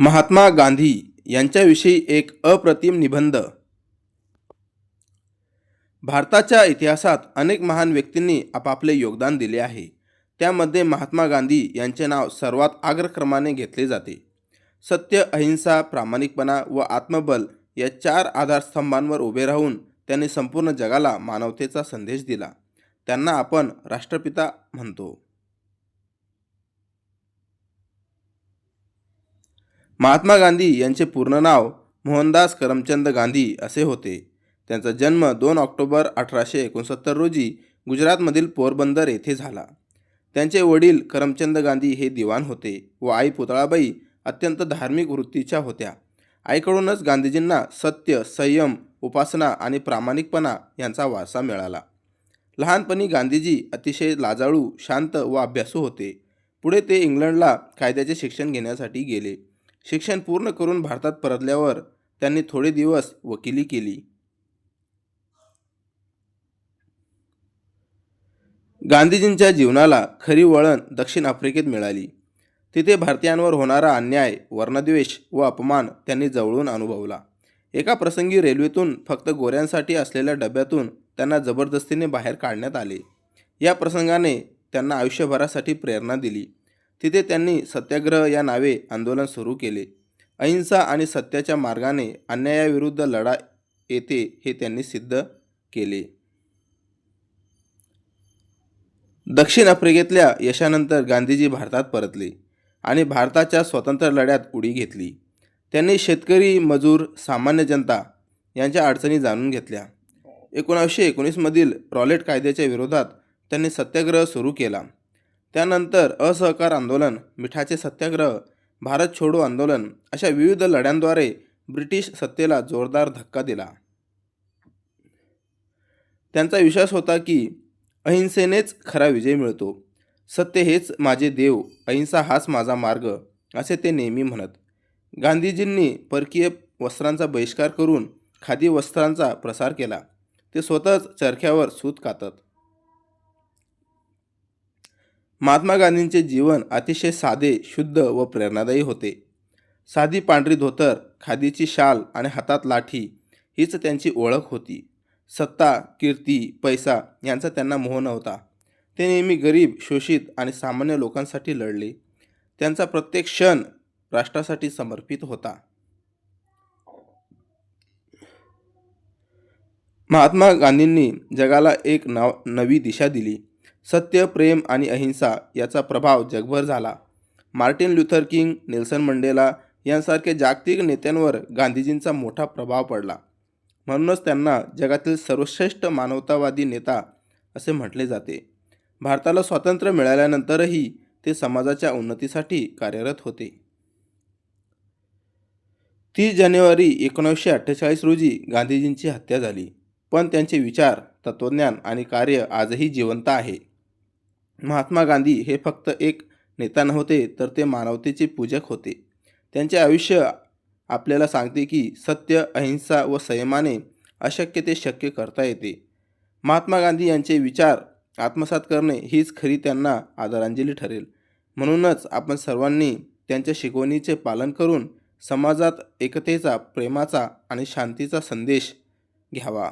महात्मा गांधी यांच्याविषयी एक अप्रतिम निबंध. भारताच्या इतिहासात अनेक महान व्यक्तींनी आपापले योगदान दिले आहे. त्यामध्ये महात्मा गांधी यांचे नाव सर्वात आग्रक्रमाने घेतले जाते. सत्य अहिंसा प्रामाणिकपणा व आत्मबल या चार आधारस्तंभांवर उभे राहून त्यांनी संपूर्ण जगाला मानवतेचा संदेश दिला. त्यांना आपण राष्ट्रपिता म्हणतो. महात्मा गांधी यांचे पूर्ण नाव मोहनदास करमचंद गांधी असे होते. त्यांचा जन्म दोन ऑक्टोबर अठराशे एकोणसत्तर रोजी गुजरातमधील पोरबंदर येथे झाला. त्यांचे वडील करमचंद गांधी हे दिवाण होते व आई पुतळाबाई अत्यंत धार्मिक वृत्तीच्या होत्या. आईकडूनच गांधीजींना सत्य संयम उपासना आणि प्रामाणिकपणा यांचा वारसा मिळाला. लहानपणी गांधीजी अतिशय लाजाळू शांत व अभ्यासू होते. पुढे ते इंग्लंडला कायद्याचे शिक्षण घेण्यासाठी गेले. शिक्षण पूर्ण करून भारतात परतल्यावर त्यांनी थोडे दिवस वकिली केली. गांधीजींच्या जीवनाला खरी वळण दक्षिण आफ्रिकेत मिळाली. तिथे भारतीयांवर होणारा अन्याय वर्णद्वेष व अपमान त्यांनी जवळून अनुभवला. एका प्रसंगी रेल्वेतून फक्त गोऱ्यांसाठी असलेल्या डब्यातून त्यांना जबरदस्तीने बाहेर काढण्यात आले. या प्रसंगाने त्यांना आयुष्यभरासाठी प्रेरणा दिली. तिथे त्यांनी सत्याग्रह या नावे आंदोलन सुरू केले. अहिंसा आणि सत्याच्या मार्गाने अन्यायाविरुद्ध लढा येते हे त्यांनी सिद्ध केले. दक्षिण आफ्रिकेतल्या यशानंतर गांधीजी भारतात परतले आणि भारताच्या स्वतंत्र लढ्यात उडी घेतली. त्यांनी शेतकरी मजूर सामान्य जनता यांच्या अडचणी जाणून घेतल्या. एकोणावीसशे एकोणीसमधील रॉलेट कायद्याच्या विरोधात त्यांनी सत्याग्रह सुरू केला. त्यानंतर असहकार आंदोलन मिठाचे सत्याग्रह भारत छोडो आंदोलन अशा विविध लढ्यांद्वारे ब्रिटिश सत्तेला जोरदार धक्का दिला. त्यांचा विश्वास होता की अहिंसेनेच खरा विजय मिळतो. सत्य हेच माझे देव अहिंसा हाच माझा मार्ग असे ते नेहमी म्हणत. गांधीजींनी परकीय वस्त्रांचा बहिष्कार करून खादी वस्त्रांचा प्रसार केला. ते स्वतःच चरख्यावर सूत कातत. महात्मा गांधींचे जीवन अतिशय साधे शुद्ध व प्रेरणादायी होते. साधी पांढरी धोतर खादीची शाल आणि हातात लाठी हीच त्यांची ओळख होती. सत्ता कीर्ती पैसा यांचा त्यांना मोह नव्हता. ते नेहमी गरीब शोषित आणि सामान्य लोकांसाठी लढले. त्यांचा प्रत्येक क्षण राष्ट्रासाठी समर्पित होता. महात्मा गांधींनी जगाला एक नाव नवी दिशा दिली. सत्य प्रेम आणि अहिंसा याचा प्रभाव जगभर झाला. Martin Luther King Nelson Mandela यांसारख्या जागतिक नेत्यांवर गांधीजींचा मोठा प्रभाव पडला. म्हणूनच त्यांना जगातील सर्वश्रेष्ठ मानवतावादी नेता असे म्हटले जाते. भारताला स्वातंत्र्य मिळाल्यानंतरही ते समाजाच्या उन्नतीसाठी कार्यरत होते. तीस जानेवारी एकोणीसशे अठ्ठेचाळीस रोजी गांधीजींची हत्या झाली. पण त्यांचे विचार तत्त्वज्ञान आणि कार्य आजही जिवंत आहे. महात्मा गांधी हे फक्त एक नेता नव्हते तर ते मानवतेचे पूजक होते. त्यांचे आयुष्य आपल्याला सांगते की सत्य अहिंसा व संयमाने अशक्य ते शक्य करता येते. महात्मा गांधी यांचे विचार आत्मसात करणे हीच खरी त्यांना आदरांजली ठरेल. म्हणूनच आपण सर्वांनी त्यांच्या शिकवणीचे पालन करून समाजात एकतेचा प्रेमाचा आणि शांतीचा संदेश घ्यावा.